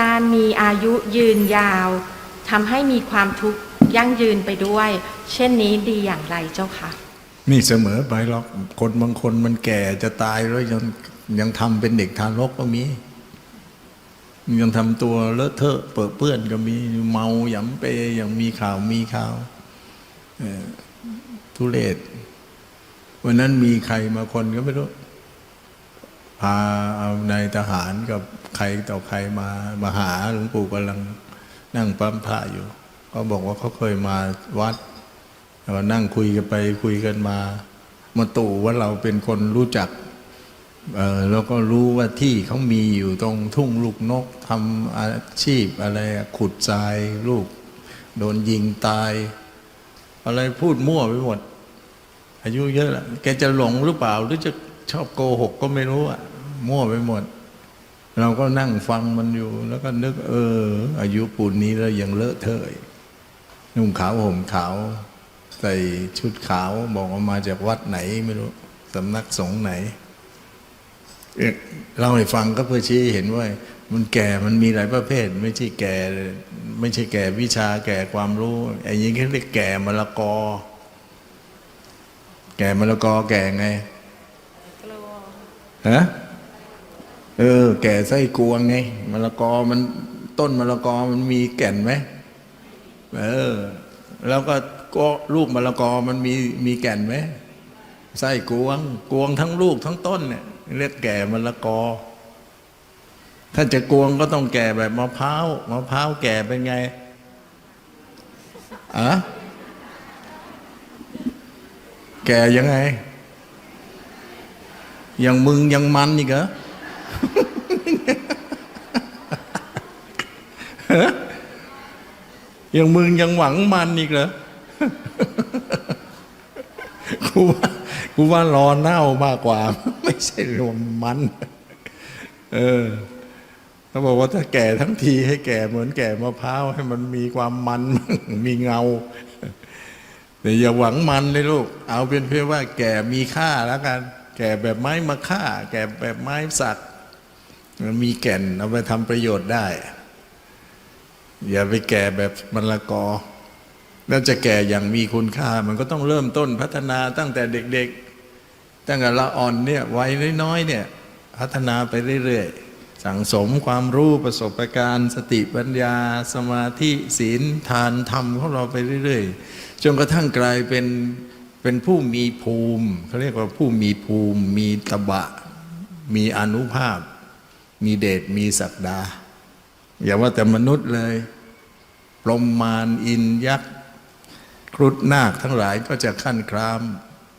การมีอายุยืนยาวทำให้มีความทุกข์ยั่งยืนไปด้วย เช่นนี้ดีอย่างไรเจ้าคะนี่เสมอไปหรอกคนบางคนมันแก่จะตายแล้วยังยังทำเป็นเด็กทารกก็มี ยังทำตัวเลอะเทอะเปื้อเปื้อนก็มีเมาหยำเปยยังมีข่าวมีข่าวทุเลศวันนั้นมีใครมาคนก็ไม่รู้ พาเอานายทหารกับใครต่อใครมามาหาหลวงปู่กำลังนั่งปั๊มพระอยู่ ก็บอกว่าเขาเคยมาวัดเรานั่งคุยกันไปคุยกันมา มาตู่ว่าเราเป็นคนรู้จักเออแล้วก็รู้ว่าที่เขามีอยู่ตรงทุ่งลูกนกทำอาชีพอะไรขุดทรายลูก โดนยิงตาย อะไรพูดมั่วไปหมด อายุเยอะแล้วแกจะหลงหรือเปล่า หรือจะชอบโกหกก็ไม่รู้อะ มั่วไปหมด เราก็นั่งฟังมันอยู่ แล้วก็นึก เออ อายุปูนนี้แล้วยังเลอะเทอะอีกนุ่งขาวห่มขาว ใส่ชุดขาวบอกว่ามาจากวัดไหนไม่รู้สำนักสงฆ์ไหนเอ๊ะเล่าให้ฟังก็เพื่อชี้เห็นว่า มันแก่มันมีหลายประเภท ไม่ใช่แก่ ไม่ใช่แก่วิชาแก่ความรู้ไอ้นี้เขาเรียกแก่มะละกอ แก่มะละกอแก่ไงฮะ เออ แก่ไส้กวงไงมะละกอมันต้นมะละกอมันมีแก่นไหมเออ แล้วก็ก็ลูกมะละกอมันมีมีแก่นไหมไส้กวง กวงทั้งลูกทั้งต้นเนี่ยเรียกแก่มะละกอ ถ้าจะกวงก็ต้องแก่แบบมะพร้าวมะพร้าวแก่เป็นไงอะแก่ยังไงยังมึงยังมันอีกเหรอ ยังมึงยังหวังมันอีกเหรอกูว่ากูว่ารอเน่ามากกว่า ไม่ใช่รวมมัน เออเขาบอกว่าถ้าแก่ทั้งทีให้แก่เหมือนแก่มะพร้าวให้มันมีความมัน มีเงาแต่อย่าหวังมันเลยลูก เอาเป็นเพียงว่าแก่มีค่าแล้วกัน แก่แบบไม้มาค่า แก่แบบไม้สัก มันมีแก่นเอาไปทำประโยชน์ได้ อย่าไปแก่แบบมะละกอ แล้วจะแก่อย่างมีคุณค่า มันก็ต้องเริ่มต้นพัฒนาตั้งแต่เด็กๆ ตั้งแต่ละอ่อนเนี่ยวัยน้อยๆเนี่ย พัฒนาไปเรื่อยๆ สั่งสมความรู้ประสบการณ์ สติปัญญา สมาธิศีลทานธรรมของเราไปเรื่อยๆ จนกระทั่งกลายเป็นเป็นผู้มีภูมิเขาเรียกว่าผู้มีภูมิ มีตบะ มีอนุภาพ มีเดชมีศักดา อย่าว่าแต่มนุษย์เลยพรมมารอินยักษ์ ครุฑนาคทั้งหลายก็จะขั้นคราม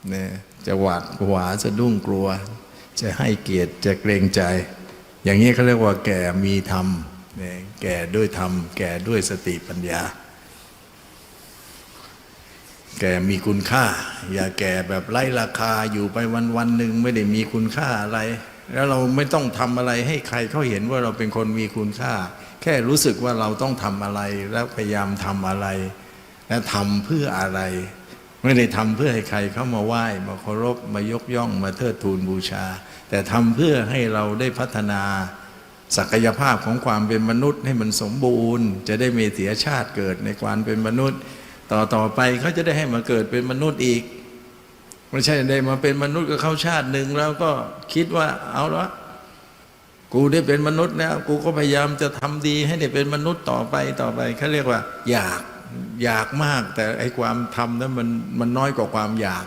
เนี่ยจะหวาดหวาสะดุ้งกลัว จะให้เกียรติจะเกรงใจ อย่างนี้เขาเรียกว่าแก่มีธรรมเนี่ยแก่ด้วยธรรม แก่ด้วยสติปัญญา แก่มีคุณค่า อย่าแก่แบบไร้ราคาอยู่ไปวันวันหนึ่งไม่ได้มีคุณค่าอะไร แล้วเราไม่ต้องทำอะไรให้ใครเขาเห็นว่าเราเป็นคนมีคุณค่า แค่รู้สึกว่าเราต้องทำอะไร แล้วพยายามทำอะไร และทำเพื่ออะไร ไม่ได้ทำเพื่อให้ใครเข้ามาไหว้มาเคารพมายกย่องมาเทิดทูนบูชา แต่ทำเพื่อให้เราได้พัฒนา ศักยภาพของความเป็นมนุษย์ให้มันสมบูรณ์ จะได้ม่เสียชาติเกิดในความเป็นมนุษย์ ต่อต่อไปเขาจะได้ให้มาเกิดเป็นมนุษย์อีก ไม่ใช่ได้มาเป็นมนุษย์กับเขาชาติหนึ่งแล้วก็คิดว่าเอาละกูได้เป็นมนุษย์แล้ว กูก็พยายามจะทำดีให้ได้เป็นมนุษย์ต่อไปต่อไปเขาเรียกว่า อยากอยากมาก แต่ไอ้ความทำนั้นมันมันน้อยกว่าความอยาก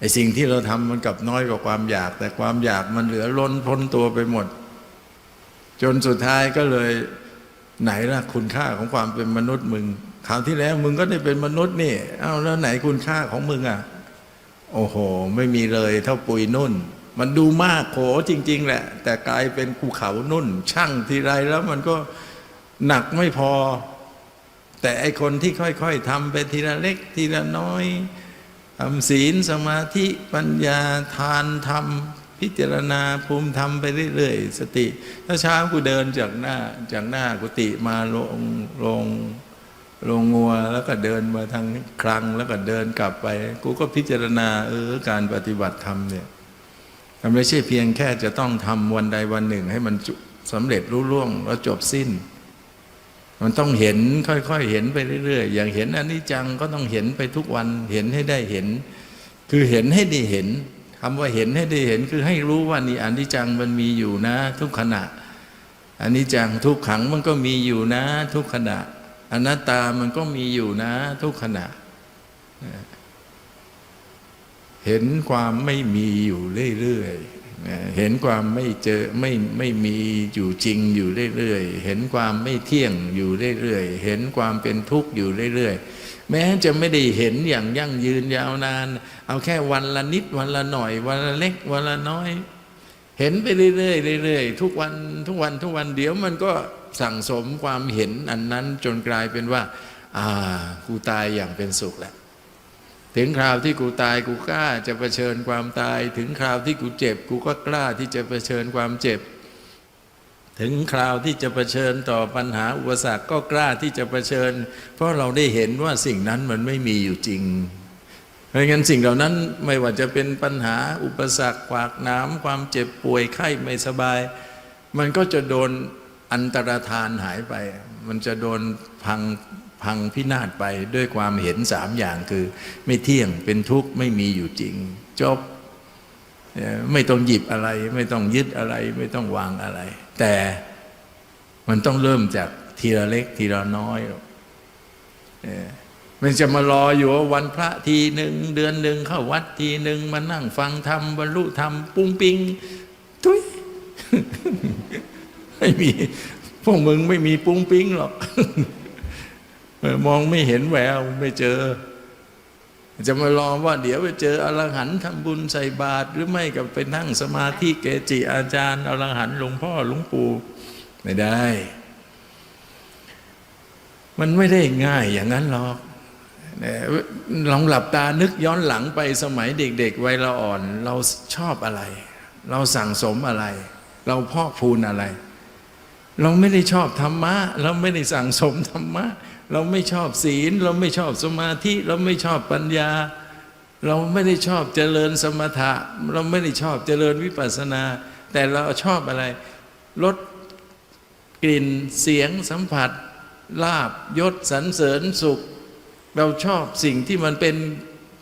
ไอ้สิ่งที่เราทำมันกับน้อยกว่าความอยาก แต่ความอยากมันเหลือล้นพ้นตัวไปหมด จนสุดท้ายก็เลยไหนล่ะคุณค่าของความเป็นมนุษย์มึงคราวที่แล้วมึงก็ได้เป็นมนุษย์นี่ เอาแล้วไหนคุณค่าของมึงอะ โอ้โห ไม่มีเลยเท่าปุยนุ่น มันดูมากโขจริง ๆ แหละ แต่กลายเป็นภูเขานุ่น ช่างทีไรแล้วมันก็หนักไม่พอ แต่ไอคนที่ค่อยๆทำไปทีละเล็กทีละน้อยทำศีลสมาธิปัญญาทานธรรม พิจารณาภูมิธรรมไปเรื่อยๆ สติ ถ้าเช้ากูเดินจากหน้าจากหน้ากุฏิมาลงลง ลงงัวแล้วก็เดินมาทางคลังแล้วก็เดินกลับไป กูก็พิจารณาเออการปฏิบัติธรรมเนี่ยมันไม่ใช่เพียงแค่จะต้องทำวันใดวันหนึ่ง ให้มันสำเร็จรู้ล่วงแล้วจบสิ้น มันต้องเห็นค่อยๆเห็นไปเรื่อยๆ อย่างเห็นอนิจจังก็ต้องเห็นไปทุกวันเห็นให้ได้เห็น คือเห็นให้ได้เห็นคำว่าเห็นให้ได้เห็นคือให้รู้ว่านี่อนิจจังมันมีอยู่นะ ทุกขณะอนิจจังทุกขังมันก็มีอยู่นะ ทุกขณะ อนัตตามันก็มีอยู่นะ ทุกขณะ เห็นความไม่มีอยู่เรื่อยๆเห็นความไม่เจอไม่ไม่มีอยู่จริงอยู่เรื่อยๆเห็นความไม่เที่ยงอยู่เรื่อยๆเห็นความเป็นทุกข์อยู่เรื่อยๆแม้จะไม่ได้เห็นอย่างยั่งยืนยาวนาน เอาแค่วันละนิดวันละหน่อย วันละเล็กวันละน้อย เห็นไปเรื่อยๆเรื่อยๆทุกวันทุกวันทุกวันเดี๋ยวมันก็ สั่งสมความเห็นอันนั้นจนกลายเป็นว่า อ่า กูตายอย่างเป็นสุขแหละ ถึงคราวที่กูตายกูกล้าจะเผชิญความตาย ถึงคราวที่กูเจ็บ กูก็กล้าที่จะเผชิญความเจ็บ ถึงคราวที่จะเผชิญต่อปัญหาอุปสรรคก็กล้าที่จะเผชิญ เพราะเราได้เห็นว่าสิ่งนั้นมันไม่มีอยู่จริงเพราะงั้นสิ่งเหล่านั้นไม่ว่าจะเป็นปัญหาอุปสรรคขวากน้ำความเจ็บป่วยไข้ไม่สบาย มันก็จะโดน อันตรธานหายไป มันจะโดนพังพังพินาศไปด้วยความเห็นสามอย่างคือ ไม่เที่ยงเป็นทุกข์ไม่มีอยู่จริง จบ ไม่ต้องหยิบอะไร ไม่ต้องยึดอะไร ไม่ต้องวางอะไร แต่มันต้องเริ่มจากทีละเล็กทีละน้อยมันจะมารออยู่ว่าวันพระทีหนึ่งเดือนหนึ่งเข้าวัดทีหนึ่งมานั่งฟังธรรมบรรลุธรรมปุ้งปิง ทุย ไม่มี พวกมึงไม่มีปุ้งปิ้งหรอกมองไม่เห็นแววไม่เจอ จะมารอว่าเดี๋ยวไปเจออรหันต์ทำบุญใส่บาตรหรือไม่ก็ไปนั่งสมาธิเกจิอาจารย์อรหันต์หลวงพ่อหลวงปู่ไม่ได้ มันไม่ได้ง่ายอย่างนั้นหรอกลองหลับตานึกย้อนหลังไปสมัยเด็กๆวัยละอ่อน เราชอบอะไร เราสั่งสมอะไร เราพอกพูนอะไร เราไม่ได้ชอบธรรมะ เราไม่ได้สั่งสมธรรมะ เราไม่ชอบศีล เราไม่ชอบสมาธิ เราไม่ชอบปัญญา เราไม่ได้ชอบเจริญสมถะ เราไม่ได้ชอบเจริญวิปัสสนา แต่เราชอบอะไรลดกลิ่นเสียงสัมผัส ลาบยศสรรเสริญสุข เราชอบสิ่งที่มันเป็น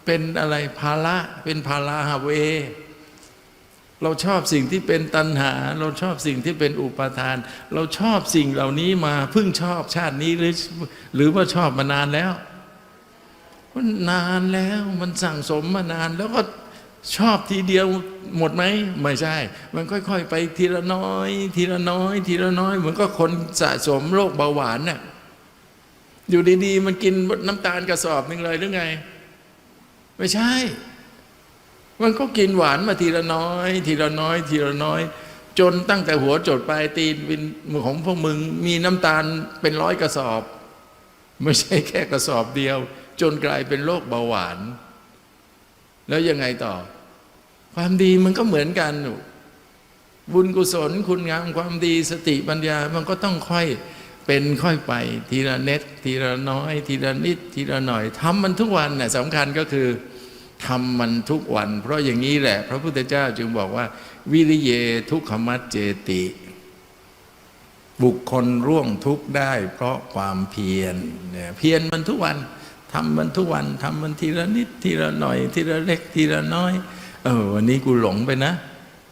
เป็นอะไรภาระเป็นภาราหาเว เราชอบสิ่งที่เป็นตัณหา เราชอบสิ่งที่เป็นอุปาทาน เราชอบสิ่งเหล่านี้มาเพิ่งชอบชาตินี้หรือหรือว่าชอบมานานแล้วมันนานแล้วมันสั่งสมมานาน แล้วก็ชอบทีเดียวหมดไหมไม่ใช่ มันค่อย ๆ ไปทีละน้อย ทีละน้อย ทีละน้อยเหมือนก็คนสะสมโรคเบาหวานน่ะอยู่ดีๆ มันกินน้ำตาลกระสอบหนึ่งเลยหรือไง ไม่ใช่ มันก็กินหวานมาทีละน้อย ทีละน้อย ทีละน้อย จนตั้งแต่หัวจดปลายตีนเป็นของพวกมึงมีน้ำตาลเป็นร้อยกระสอบ ไม่ใช่แค่กระสอบเดียว จนกลายเป็นโรคเบาหวาน แล้วยังไงต่อ ความดีมันก็เหมือนกันบุญกุศลคุณงามความดีสติปัญญามันก็ต้องค่อยเป็นค่อยไป ทีละเน็ตทีละน้อย ทีละนิด ทีละหน่อยทำมันทุกวันน่ะสำคัญก็คือ ทำมันทุกวัน เพราะอย่างนี้แหละ พระพุทธเจ้าจึงบอกว่า วิริเยทุกขมัจเจติ บุคคลร่วงทุกข์ได้ เพราะความเพียรเนี่ยเพียรมันทุกวันทำมันทุกวันทำมันทีละนิดทีละหน่อย ทีละเล็กทีละน้อยเออวันนี้กูหลงไปนะ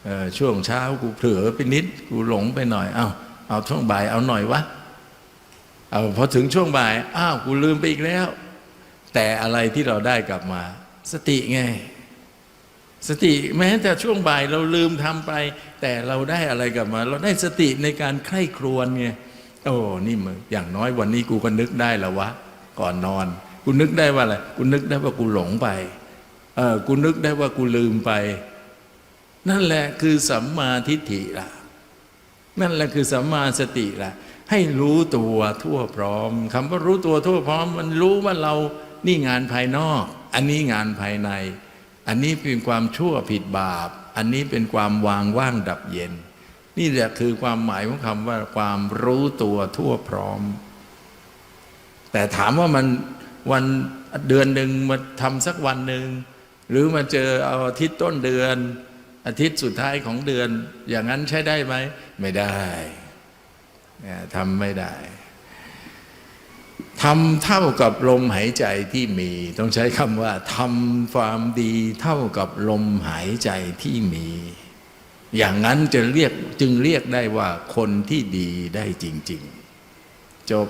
เออช่วงเช้ากูเผลอไปนิด กูหลงไปหน่อย เอาเอาช่วงบ่ายเอาหน่อยวะเอาพอถึงช่วงบ่าย อ้าวกูลืมไปอีกแล้ว แต่อะไรที่เราได้กลับมา สติไง สติแม้แต่ช่วงบ่ายเราลืมทำไป แต่เราได้อะไรกลับมา เราได้สติในการใคร่ครวญไงโอ้นี่มึงอย่างน้อยวันนี้กูก็นึกได้แล้ววะ ก่อนนอน กูนึกได้ว่าอะไรกูนึกได้ว่ากูหลงไปเออกูนึกได้ว่ากูลืมไป นั่นแหละคือสัมมาทิฏฐิล่ะ นั่นแหละคือสัมมาสติล่ะ ให้รู้ตัวทั่วพร้อมคำว่ารู้ตัวทั่วพร้อม มันรู้ว่าเรานี่งานภายนอก อันนี้งานภายใน อันนี้เป็นความชั่วผิดบาป อันนี้เป็นความวางว่างดับเย็น นี่แหละคือความหมายของคำว่าความรู้ตัวทั่วพร้อม แต่ถามว่ามันวันเดือนหนึ่งมาทำสักวันหนึ่งหรือมาเจอเอาอาทิตย์ต้นเดือน อาทิตย์สุดท้ายของเดือน อย่างนั้นใช้ได้ไหม ไม่ได้ทำไม่ได้ ทำเท่ากับลมหายใจที่มี ต้องใช้คำว่าทำความดีเท่ากับลมหายใจที่มี อย่างนั้นจะเรียกจึงเรียกได้ว่าคนที่ดีได้จริง ๆ จบ